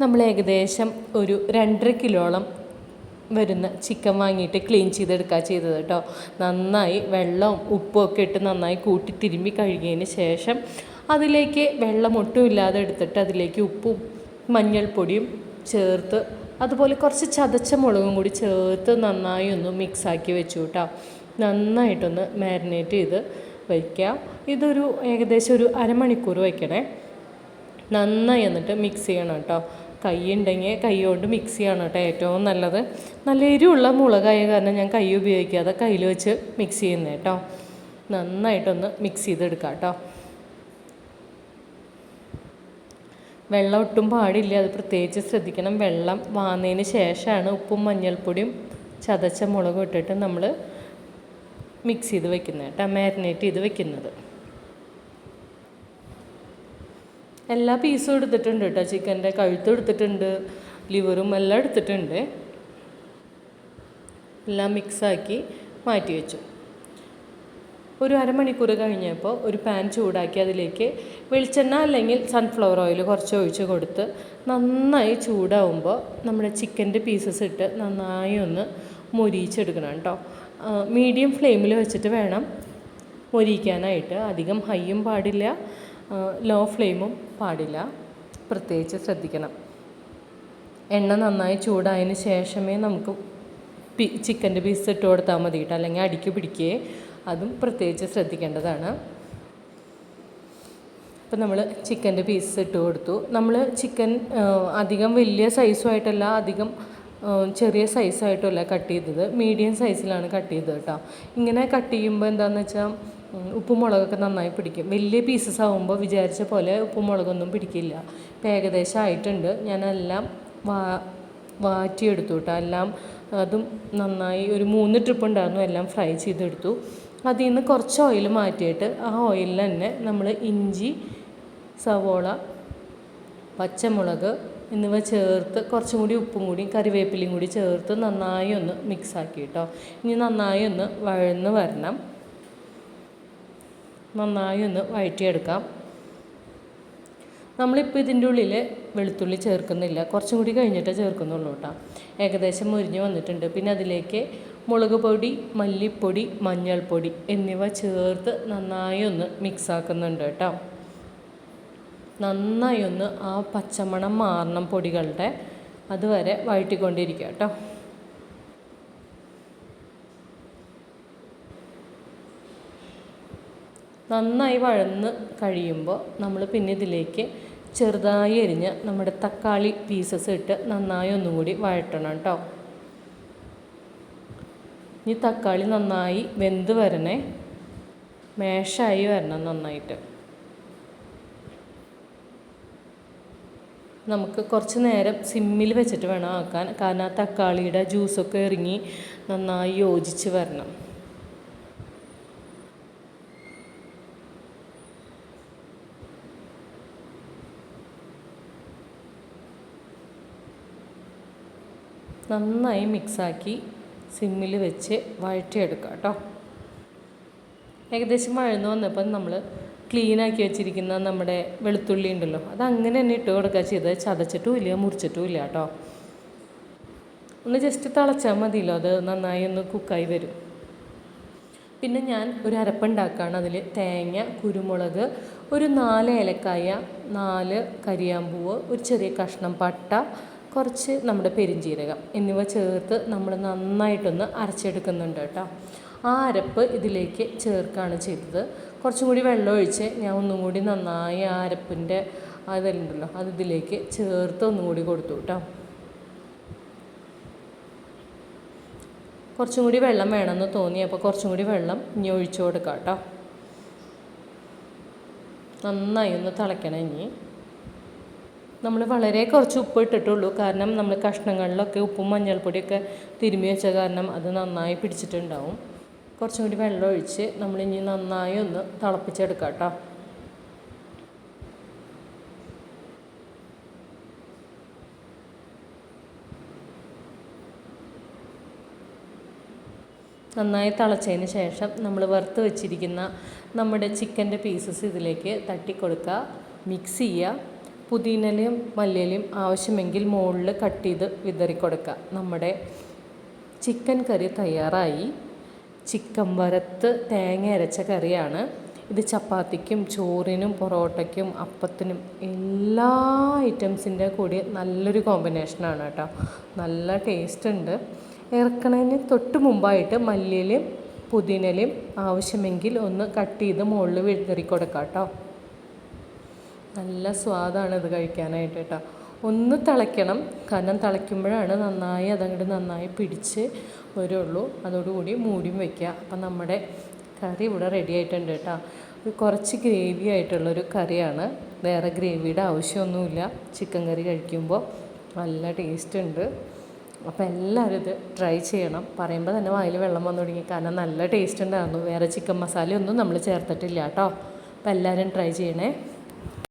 നമ്മൾ ഏകദേശം ഒരു രണ്ടര കിലോളം വരുന്ന ചിക്കൻ വാങ്ങിയിട്ട് ക്ലീൻ ചെയ്തെടുക്കുക ചെയ്തത് കേട്ടോ നന്നായി വെള്ളവും ഉപ്പും ഒക്കെ ഇട്ട് നന്നായി കൂട്ടി തിരുമ്പി കഴുകിയതിന് ശേഷം അതിലേക്ക് വെള്ളം ഒട്ടും ഇല്ലാതെ എടുത്തിട്ട് അതിലേക്ക് ഉപ്പും മഞ്ഞൾപ്പൊടിയും ചേർത്ത് അതുപോലെ കുറച്ച് ചതച്ച മുളകും കൂടി ചേർത്ത് നന്നായി ഒന്ന് മിക്സാക്കി വെച്ചു കേട്ടോ നന്നായിട്ടൊന്ന് മാരിനേറ്റ് ചെയ്ത് വയ്ക്കുക ഇതൊരു ഏകദേശം ഒരു അരമണിക്കൂർ വയ്ക്കണേ നന്നായി എന്നിട്ട് മിക്സ് ചെയ്യണം കേട്ടോ കൈ ഉണ്ടെങ്കിൽ കൈ കൊണ്ട് മിക്സ് ചെയ്യണം കേട്ടോ ഏറ്റവും നല്ലത്. നല്ല എരിവുള്ള മുളകായ കാരണം ഞാൻ കൈ ഉപയോഗിക്കാതെ കയ്യിൽ വെച്ച് മിക്സ് ചെയ്യുന്നത് കേട്ടോ. നന്നായിട്ടൊന്ന് മിക്സ് ചെയ്തെടുക്കാം കേട്ടോ. വെള്ളം ഒട്ടും പാടില്ല. അത് പ്രത്യേകിച്ച് ശ്രദ്ധിക്കണം. വെള്ളം വാങ്ങുന്നതിന് ശേഷമാണ് ഉപ്പും മഞ്ഞൾപ്പൊടിയും ചതച്ച മുളകും ഇട്ടിട്ട് നമ്മൾ മിക്സ് ചെയ്ത് വെക്കുന്നത് കേട്ടോ. മാരിനേറ്റ് ചെയ്ത് വെക്കുന്നത്. എല്ലാ പീസും എടുത്തിട്ടുണ്ട് കേട്ടോ. ചിക്കന്റെ കഴുത്തും എടുത്തിട്ടുണ്ട് ലിവറും എല്ലാം എടുത്തിട്ടുണ്ട്. എല്ലാം മിക്സാക്കി മാറ്റി വെച്ചു. ഒരു അരമണിക്കൂർ കഴിഞ്ഞപ്പോൾ ഒരു പാൻ ചൂടാക്കി അതിലേക്ക് വെളിച്ചെണ്ണ അല്ലെങ്കിൽ സൺഫ്ലവർ ഓയിൽ കുറച്ച് ഒഴിച്ച് കൊടുത്ത് നന്നായി ചൂടാവുമ്പോൾ നമ്മുടെ ചിക്കന്റെ പീസസ് ഇട്ട് നന്നായി ഒന്ന് മൊരിയിച്ചെടുക്കണം കേട്ടോ. മീഡിയം ഫ്ലെയിമിൽ വെച്ചിട്ട് വേണം മൊരിയിക്കാനായിട്ട്. അധികം ഹൈയും പാടില്ല. ലോ ഫ്ലെയിമും പാടില്ല. പ്രത്യേകിച്ച് ശ്രദ്ധിക്കണം. എണ്ണ നന്നായി ചൂടായതിന് ശേഷമേ നമുക്ക് പി ചിക്കന്റെ പീസ് ഇട്ട് കൊടുത്താൽ മതി കേട്ടോ. അല്ലെങ്കിൽ അടിക്ക് പിടിക്കുകയെ അതും പ്രത്യേകിച്ച് ശ്രദ്ധിക്കേണ്ടതാണ്. ഇപ്പം നമ്മൾ ചിക്കന്റെ പീസ് ഇട്ട് കൊടുത്തു. നമ്മൾ ചിക്കൻ അധികം വലിയ സൈസുമായിട്ടല്ല അധികം ചെറിയ സൈസായിട്ടല്ല കട്ട് ചെയ്തത്. മീഡിയം സൈസിലാണ് കട്ട് ചെയ്തത് കേട്ടോ. ഇങ്ങനെ കട്ട് ചെയ്യുമ്പോൾ എന്താണെന്ന് വെച്ചാൽ ഉപ്പും മുളകൊക്കെ നന്നായി പിടിക്കും. വലിയ പീസസ് ആകുമ്പോൾ വിചാരിച്ച പോലെ ഉപ്പും മുളകൊന്നും പിടിക്കില്ല. ഇപ്പം ഏകദേശം ആയിട്ടുണ്ട്. ഞാനെല്ലാം വാ വാറ്റിയെടുത്തു കേട്ടോ. എല്ലാം അതും നന്നായി ഒരു മൂന്ന് ട്രിപ്പ് ഉണ്ടായിരുന്നു. എല്ലാം ഫ്രൈ ചെയ്തെടുത്തു. അതിൽ നിന്ന് കുറച്ച് ഓയിൽ മാറ്റിയിട്ട് ആ ഓയിലിൽ തന്നെ നമ്മൾ ഇഞ്ചി സവോള പച്ചമുളക് എന്നിവ ചേർത്ത് കുറച്ചും കൂടി ഉപ്പും കൂടി കറിവേപ്പിലയും കൂടി ചേർത്ത് നന്നായി ഒന്ന് മിക്സാക്കി കേട്ടോ ഇനി നന്നായി ഒന്ന് വഴന്ന് വരണം. നന്നായി ഒന്ന് വഴറ്റിയെടുക്കാം. നമ്മളിപ്പോൾ ഇതിന്റെ ഉള്ളിൽ വെളുത്തുള്ളി ചേർക്കുന്നില്ല. കുറച്ചും കൂടി കഴിഞ്ഞിട്ടേ ചേർക്കുന്നുള്ളൂ കേട്ടോ ഏകദേശം മുരിഞ്ഞ് വന്നിട്ടുണ്ട്. പിന്നെ അതിലേക്ക് മുളക് പൊടി മല്ലിപ്പൊടി മഞ്ഞൾപ്പൊടി എന്നിവ ചേർത്ത് നന്നായി ഒന്ന് മിക്സാക്കുന്നുണ്ട് കേട്ടോ നന്നായി ഒന്ന് ആ പച്ചമണം മാറണം പൊടികളുടെ. അതുവരെ വഴറ്റിക്കൊണ്ടിരിക്കുക കേട്ടോ. നന്നായി വഴന്ന് കഴിയുമ്പോൾ നമ്മൾ പിന്നെ ഇതിലേക്ക് ചെറുതായി എരിഞ്ഞ് നമ്മുടെ തക്കാളി പീസസ് ഇട്ട് നന്നായി ഒന്നും കൂടി വഴറ്റണം കേട്ടോ. ഇനി തക്കാളി നന്നായി വെന്ത് വരണേ. മേശായി വരണം നന്നായിട്ട്. നമുക്ക് കുറച്ച് നേരം സിമ്മിൽ വെച്ചിട്ട് വേണം ആക്കാൻ. കാരണം ആ തക്കാളിയുടെ ജ്യൂസൊക്കെ ഇറങ്ങി നന്നായി യോജിച്ച് വരണം. നന്നായി മിക്സാക്കി സിമ്മിൽ വെച്ച് വഴറ്റിയെടുക്കുക കേട്ടോ. ഏകദേശം വഴന്നു വന്നപ്പോൾ നമ്മൾ ക്ലീനാക്കി വെച്ചിരിക്കുന്ന നമ്മുടെ വെളുത്തുള്ളി ഉണ്ടല്ലോ. അത് അങ്ങനെ തന്നെ ഇട്ട് കൊടുക്കുക ചെയ്ത് ചതച്ചിട്ടും ഇല്ല മുറിച്ചിട്ടും ഇല്ല കേട്ടോ. ഒന്ന് ജസ്റ്റ് തിളച്ചാൽ മതിയല്ലോ. അത് നന്നായി ഒന്ന് കുക്കായി വരും. പിന്നെ ഞാൻ ഒരു അരപ്പുണ്ടാക്കുകയാണ് അതിൽ തേങ്ങ കുരുമുളക് ഒരു നാല് ഏലക്കായ നാല് കരിയാമ്പൂവ് ഒരു ചെറിയ കഷ്ണം പട്ട കുറച്ച് നമ്മുടെ പെരിഞ്ജീരകം എന്നിവ ചേർത്ത് നമ്മൾ നന്നായിട്ടൊന്ന് അരച്ചെടുക്കുന്നുണ്ട് കേട്ടോ. ആ അരപ്പ് ഇതിലേക്ക് ചേർക്കുകയാണ് ചെയ്തത്. കുറച്ചും കൂടി വെള്ളമൊഴിച്ച് ഞാൻ ഒന്നും കൂടി നന്നായി ആ അരപ്പിന്റെ അതുണ്ടല്ലോ അത് ഇതിലേക്ക് ചേർത്ത് ഒന്നും കൂടി കൊടുത്തു കേട്ടോ. കുറച്ചും കൂടി വെള്ളം വേണമെന്ന് തോന്നി അപ്പോൾ കുറച്ചും കൂടി വെള്ളം ഇനി ഒഴിച്ചു കൊടുക്കാം കേട്ടോ. നന്നായി ഒന്ന് തിളയ്ക്കണം ഇനി. നമ്മൾ വളരെ കുറച്ച് ഉപ്പ് ഇട്ടിട്ടുള്ളൂ കാരണം നമ്മൾ കഷ്ണങ്ങളിലൊക്കെ ഉപ്പും മഞ്ഞൾപ്പൊടിയൊക്കെ തിരുമ്മി വെച്ച കാരണം അത് നന്നായി പിടിച്ചിട്ടുണ്ടാവും. കുറച്ചും കൂടി വെള്ളം ഒഴിച്ച് നമ്മളിനി നന്നായി ഒന്ന് തിളപ്പിച്ചെടുക്കാം കേട്ടോ. നന്നായി തിളച്ചതിന് ശേഷം നമ്മൾ വറുത്ത് വെച്ചിരിക്കുന്ന നമ്മുടെ ചിക്കന്റെ പീസസ് ഇതിലേക്ക് തട്ടിക്കൊടുക്കുക. മിക്സ് ചെയ്യുക. പുതിനയിലയും മല്ലിയിലയും ആവശ്യമെങ്കിൽ മുകളിൽ കട്ട് ചെയ്ത് വിതറി കൊടുക്കുക നമ്മുടെ ചിക്കൻ കറി തയ്യാറായി. ചിക്കൻ വരത്ത് തേങ്ങ അരച്ച കറിയാണ്. ഇത് ചപ്പാത്തിക്കും ചോറിനും പൊറോട്ടയ്ക്കും അപ്പത്തിനും എല്ലാ ഐറ്റംസിന്റെ കൂടി നല്ലൊരു കോമ്പിനേഷനാണ് കേട്ടോ. നല്ല ടേസ്റ്റ് ഉണ്ട്. ഇറക്കണതിന് തൊട്ട് മുമ്പായിട്ട് മല്ലിയിലയും പുതിനയിലയും ആവശ്യമെങ്കിൽ ഒന്ന് കട്ട് ചെയ്ത് മുകളിൽ വിതറി കൊടുക്കാം കേട്ടോ. നല്ല സ്വാദാണ് ഇത് കഴിക്കാനായിട്ട് കേട്ടോ. ഒന്ന് തിളയ്ക്കണം. കാരണം തിളയ്ക്കുമ്പോഴാണ് നന്നായി അതങ്ങോട്ട് നന്നായി പിടിച്ച് വരുള്ളൂ. അതോടുകൂടി മൂടിയും വയ്ക്കുക അപ്പം നമ്മുടെ കറി ഇവിടെ റെഡി ആയിട്ടുണ്ട് കേട്ടോ. കുറച്ച് ഗ്രേവി ആയിട്ടുള്ളൊരു കറിയാണ്. വേറെ ഗ്രേവിയുടെ ആവശ്യമൊന്നുമില്ല. ചിക്കൻ കറി കഴിക്കുമ്പോൾ നല്ല ടേസ്റ്റ് ഉണ്ട്. അപ്പോൾ എല്ലാവരും ഇത് ട്രൈ ചെയ്യണം. പറയുമ്പോൾ തന്നെ വായിൽ വെള്ളം വന്നു തുടങ്ങി. കാരണം നല്ല ടേസ്റ്റ് ഉണ്ടായിരുന്നു. വേറെ ചിക്കൻ മസാലയൊന്നും നമ്മൾ ചേർത്തിട്ടില്ല കേട്ടോ. അപ്പോൾ എല്ലാവരും ട്രൈ ചെയ്യണേ.